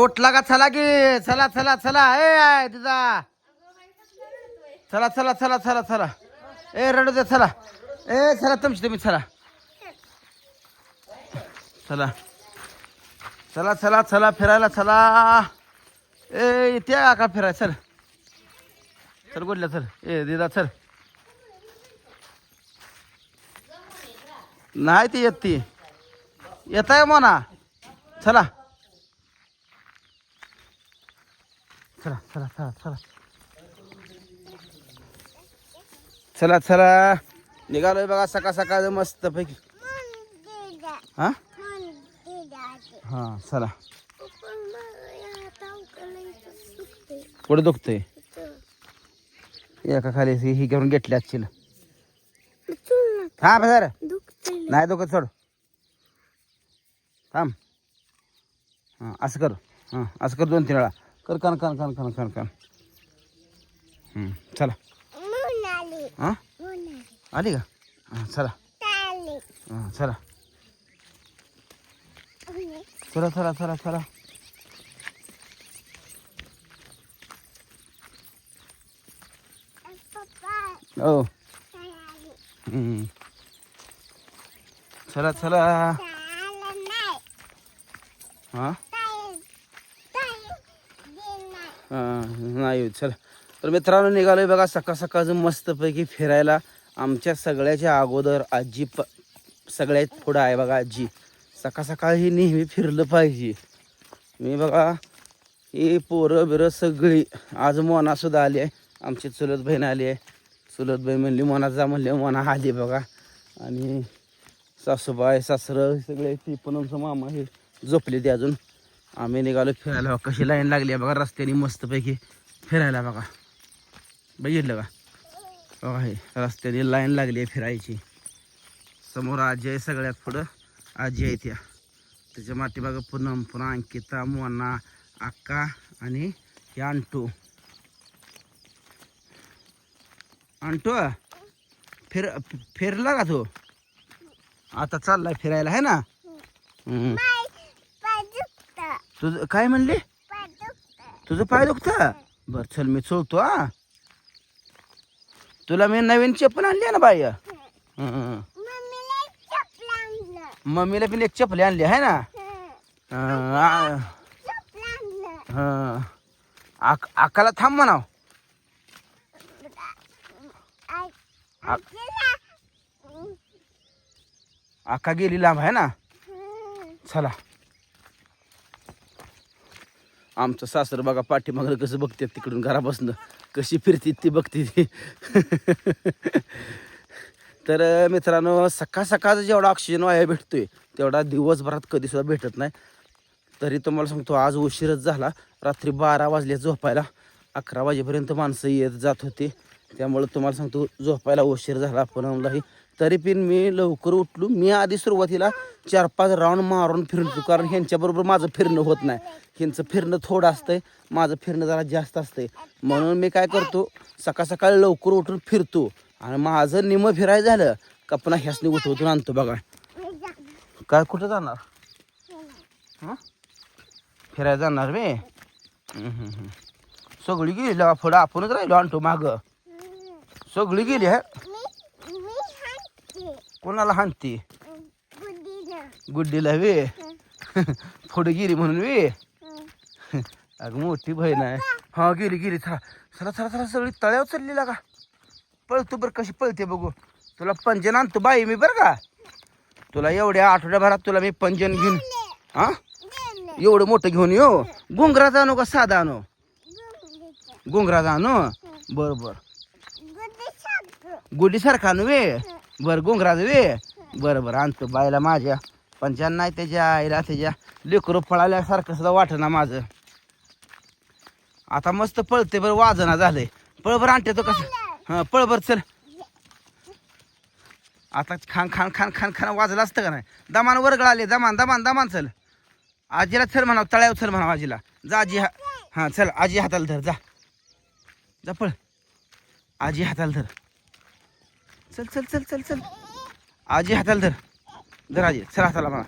उठला का चला की चला चला चला. ए आय तुझा चला चला चला चला चला. ए रडू दे चला. ए चला तुमची तुम्ही चला. चला. चला चला चला फिरायला चला. ए इथे का फिराय चल. चल कुठल्या चल. ए दिदा चल. नाही ती येत ती. येत आहे म्हणा चला. चला चला चला चला. चला चला. निघालोय बघा सकाळ सकाळ मस्त पैकी हा? हा चला. पुढे दुखतंय? एका खाली ही ही करून घेतली आजची हा सर नाही दुखत सोड. थांब. हां असं कर. हां असं कर दोन तीन वेळा. कर कान कान कान कान कान कान हम्म, चला. हां? आली का? हां चला. हां चला. चला चला चला चला. हो. चला चला. हां हां, नाही चला. तर मित्रांनो निघालोय बघा सकाळ सकाळचं मस्तपैकी फिरायला. आमच्या सगळ्याच्या अगोदर आजी प सगळ्यात पुढं आहे बघा आजी. सकाळ सकाळ ही नेहमी फिरलं पाहिजे. मी बघा ही पोरं बिरं सगळी. आज मोनासुद्धा आली आहे. आमची चुलत बहीण आली आहे. चुलत बहीण म्हणली मोना जा म्हणली मोना आली बघा. आणि सासूबाई सासरं सगळे ती पण आमचं मामा हे झोपले ते अजून. आम्ही निघालो फिरायला बघा कशी लाईन लागली आहे बघा रस्त्याने मस्तपैकी फिरायला बघा. बघितलं का? बघा हे रस्त्याने लाईन लागली आहे फिरायची. समोर आजी आहे सगळ्यात पुढं. आजी आहे त्या त्याच्या माती पूनम पुन्हा अंकिता मोना अक्का आणि हे अंटू. अंटू फिर फिरला का तू? आता चाललाय फिरायला आहे ना? हम्म. तुझं काय म्हणले? तुझं पाय दुखतं बर चल मी चोळतो हा. तुला मी नवीन चप्पल आणली आहे ना बाई. मम्मीला पण एक चप्पल आणली आहे ना? हं, हं. आक- आकाला थांब म्हणाव. आका गेली. लांब आहे ना? चला. आमचं सासर बघा पाठीमागं कसं बघते तिकडून घरापासून. कशी फिरते ती बघते ती. तर मित्रांनो सकाळ सकाळचा जेवढा ऑक्सिजन वाया भेटतोय तेवढा दिवसभरात कधीसुद्धा भेटत नाही. तरी तुम्हाला सांगतो आज उशीरच झाला. रात्री बारा वाजले झोपायला. अकरा वाजेपर्यंत माणसं येत जात होते. त्यामुळे तुम्हाला सांगतो झोपायला उशीर झाला. पण मलाही तरी पण मी लवकर उठलो. मी आधी सुरुवातीला चार पाच राऊंड मारून फिरतो कारण ह्यांच्याबरोबर माझं फिरणं होत नाही. ह्यांचं फिरणं थोडं असतंय. माझं फिरणं जरा जास्त असतंय. म्हणून मी काय करतो सकाळ सकाळी लवकर उठून फिरतो. आणि माझं निम फिरायचं झालं का पण ह्यासनी उठवतून आणतो बघा. काय कुठं जाणार? हां? फिरायला जाणार मी सगळी गेली पुढं आपणच राहिलो आणतो माग. सगळी गेली है? कोणाला हाणती? गुड्डीला. वे? पुढे गेली म्हणून वे? अगं मोठी बहीण आहे. हा गेली गेली. चला चला चला चला सगळी तळ्यावर चालली का? पळतो बरं कशी पळते बघू. तुला पंजन आणतो बाई मी बरं का? तुला एवढ्या आठवड्याभरात तुला मी पंजन घेऊन हा एवढं मोठं घेऊन येऊ गुंगराचा आणू का साधा आणू? गुंगराचा आणू बर बर. गुडी सारखा आणू वे? बर गुंगराचं वे बरं बरं आणतो बाईला माझ्या. पंचान नाही त्याच्या आईला त्याच्या लेकरू पळाल्यासारखं सुद्धा वाटना माझं. आता मस्त पळते बरं वाजना झालंय. पळ आणते तो कसं? हां पळ चल. आता खान खान खान खान खान वाजलं असतं का नाही? दमान वर्गळ आले. दमान दमान दमान चल. आजीला चल म्हणाव तळ्यावर चल म्हणाव आजीला. जा आजी हा हां चल आजी हाताला धर जा. जा पळ. आजी हाताला धर. चल चल चल चल चल. आजी हाताला धर. धर आजी. चल हाताला म्हणा.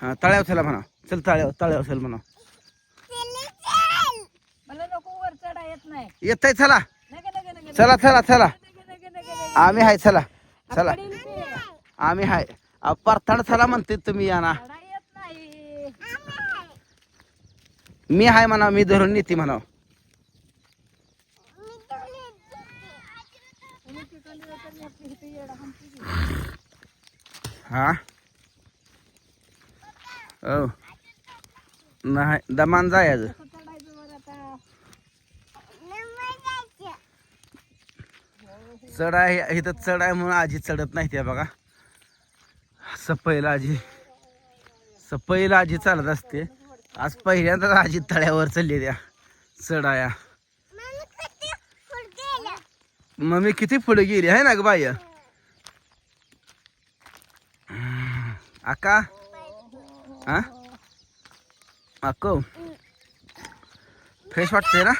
हां तळ्यावर चला म्हणा. चल तळ्यावर तळ्यावर चल म्हणा. मला नको वर चढा येत नाही. येत आहे चला चला चला. चला आम्ही हाय चला. चला. आम्ही हाय. परताड चला म्हणते तुम्ही या ना. मी हाय म्हणा मी धरून नेते म्हणा तुम्ही तिकडली जाता मी आपली इथे येडा हाणते की. हा? हो नाही दमान जायचं कसं चढ आहे इथं चढ आहे म्हणून आजी चढत नाही त्या बघा. सपैल आजी सपैल आजी चालत असते. आज पहिल्यांदाच आजी तळ्यावर चालली त्या चढाया. मम्मी किती पुढे गेली? आहे ना ग बाई? आका हा अक्को? फ्रेश वाटते ना?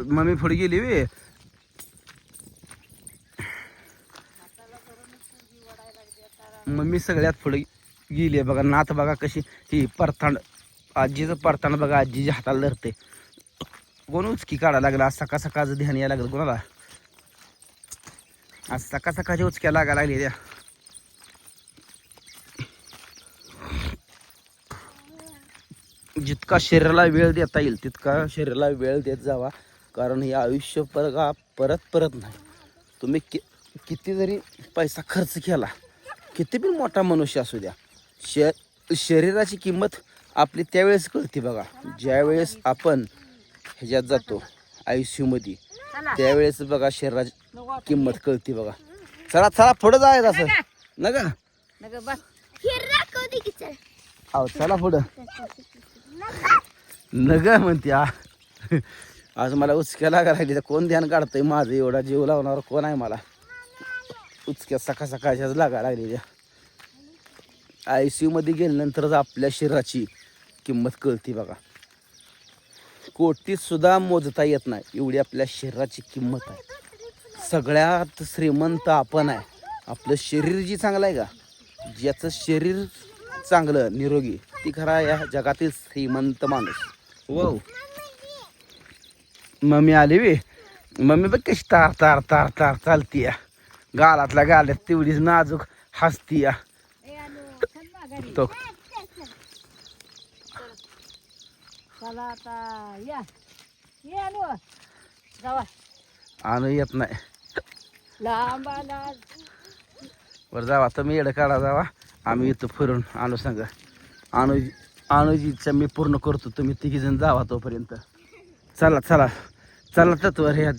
मम्मी पुढे गेली वे मम्मी सगळ्यात पुढे गेली आहे. बघा नात बघा कशी ही परतांड आजीचं परतांड बघा आजीच्या हाताला धरते. कोण उचकी काढायला लागला? आज सकाळ सकाळचं ध्यान यायला लागलं कोणाला? आज सकाळ सकाळच्या उचक्या लागायला लागली त्या. जितका शरीराला वेळ देता येईल तितका शरीराला वेळ देत जावा. कारण हे आयुष्य परगा परत परत नाही. तुम्ही कि किती जरी पैसा खर्च केला किती पण मोठा मनुष्य असू द्या श शरीराची किंमत आपली त्यावेळेस कळते बघा. ज्यावेळेस आपण ह्याच्यात जातो आय सी यूमध्ये त्यावेळेस बघा शरीराची नको. किंमत कळते बघा. चला चला पुढं जायचं असं. नका. नगे बस. अहो चला. पुढं. नग म्हणते आ. आज मला उचक्या लागा लागली तर कोण ध्यान काढतंय माझं? एवढा जीव लावणार कोण आहे मला? उचक्या सकाळ सकाळच्याच लागा लागली आय सी यूमध्ये गेल्यानंतरच आपल्या शरीराची किंमत कळते बघा. कोटीत सुद्धा मोजता येत नाही. एवढी आपल्या शरीराची किंमत आहे. सगळ्यात श्रीमंत आपण आहे. आपलं शरीर जी चांगलं आहे का? ज्याचं शरीर चांगलं निरोगी ती खरा या जगातील श्रीमंत माणूस. वाव मम्मी आली वे मम्मी बघ कशी तार तार तार तार चालती या गालातल्या गाल्यात तेवढीच नाजूक हसती या तो चला आता या. ये आलो जावा. आणू येत नाही. लांब आला. बरं जावा. तुम्ही येडं काढा जावा. आम्ही येतो फिरून आणू सांगा. आणू आणूची इच्छा मी पूर्ण करतो तुम्ही तिघी जण जावा तोपर्यंत. चला चला. चला तत्वर या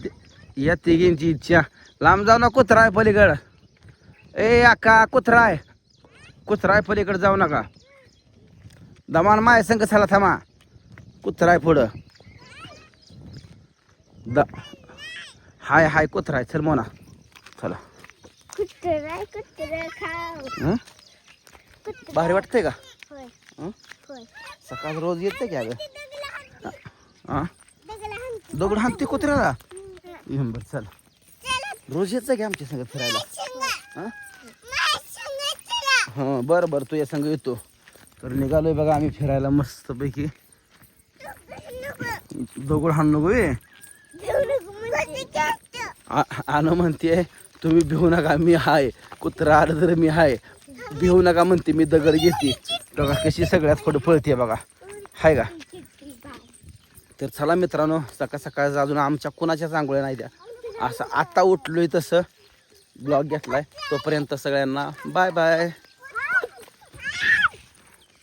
या तिघींची इच्छा. लांब जाऊ ना कुत्रा आहे पलीकडं. ए अक्का कुत्रा आहे. कुत्रा आहे पलीकडे जाऊ नका. दमान माय संग चला थांबा. कुत्रा आहे पुढं. द. हाय हाय कुत्रा आहे. चल मोना. चला. कुत्रा कुत्रा खाऊ? कुत्रा भारी वाटतंय का? सकाळ रोज येते का अगं? हा दगड हाणते. कुत्र्याला? बरं चल. रोज येत की आमच्या संग फिरायला? हा? हां बरं बरं तू या संग येतो. तर निघालोय बघा आम्ही फिरायला मस्तपैकी. दगड हाण नको ए म्हणते तुम्ही भिवू नका मी हाय. कुत्रा आलं तर मी हाय. भिवू नका म्हणते मी दगड घेते. बघा कशी सगळ्यात पुढे पळते बघा. हाय का? तर चला मित्रांनो सकाळ सकाळ अजून आमच्या कुणाच्याच आंघोळ्या नाही द्या. असं आता उठलोय तसं. ब्लॉग घेतलाय. तोपर्यंत सगळ्यांना बाय बाय